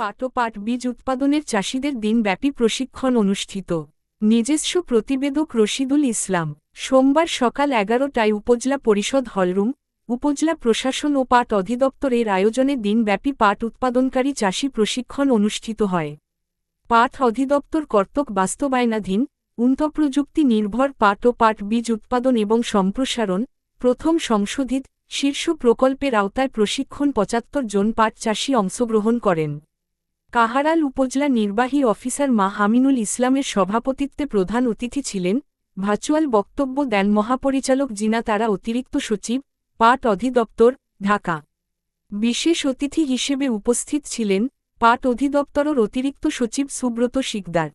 পাট ও পাট বীজ উৎপাদনের চাষিদের দিনব্যাপী প্রশিক্ষণ অনুষ্ঠিত। নিজস্ব প্রতিবেদক রশিদুল ইসলাম, সোমবার সকাল এগারোটায় উপজেলা পরিষদ হলরুম, উপজেলা প্রশাসন ও পাট অধিদপ্তরের আয়োজনে দিনব্যাপী পাট উৎপাদনকারী চাষী প্রশিক্ষণ অনুষ্ঠিত হয়। পাট অধিদপ্তর কর্তক বাস্তবায়নাধীন উন্নতপ্রযুক্তি নির্ভর পাট ও পাট বীজ উৎপাদন এবং সম্প্রসারণ, প্রথম সংশোধিত, শীর্ষ প্রকল্পের আওতায় প্রশিক্ষণ পঁচাত্তর জন পাট চাষি অংশগ্রহণ করেন। কাহারাল উপজেলা নির্বাহী অফিসার মা হামিনুল ইসলামের সভাপতিত্বে প্রধান অতিথি ছিলেন ভার্চুয়াল বক্তব্য দেন মহাপরিচালক জিনা তারা অতিরিক্ত সচিব, পাট অধিদপ্তর, ঢাকা। বিশেষ অতিথি হিসেবে উপস্থিত ছিলেন পাট অধিদপ্তরের অতিরিক্ত সচিব সুব্রত শিকদার।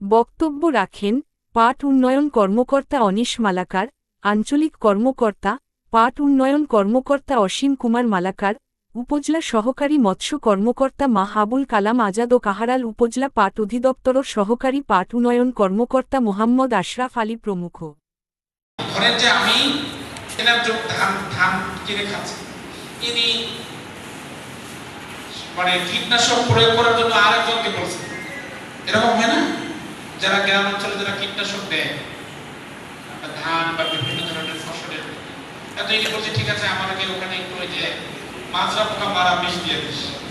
বক্তব্য রাখেন পাট উন্নয়ন কর্মকর্তা অনিশ মালাকার, আঞ্চলিক কর্মকর্তা, পাট উন্নয়ন কর্মকর্তা অসীম কুমার মালাকার উপজেলা সহকারী মৎস্য কর্মকর্তা মাহাবুল কালাম আজাদ ও কাহারাল উপজেলা পাট অধিদপ্তরের সহকারী পাট উন্নয়ন কর্মকর্তা মোহাম্মদ আশরাফ আলী প্রমুখ। মানে ধান বা বিভিন্ন ধরনের ফসলের। ঠিক আছে আমাদেরকে ওখানে যে mas já para amar a.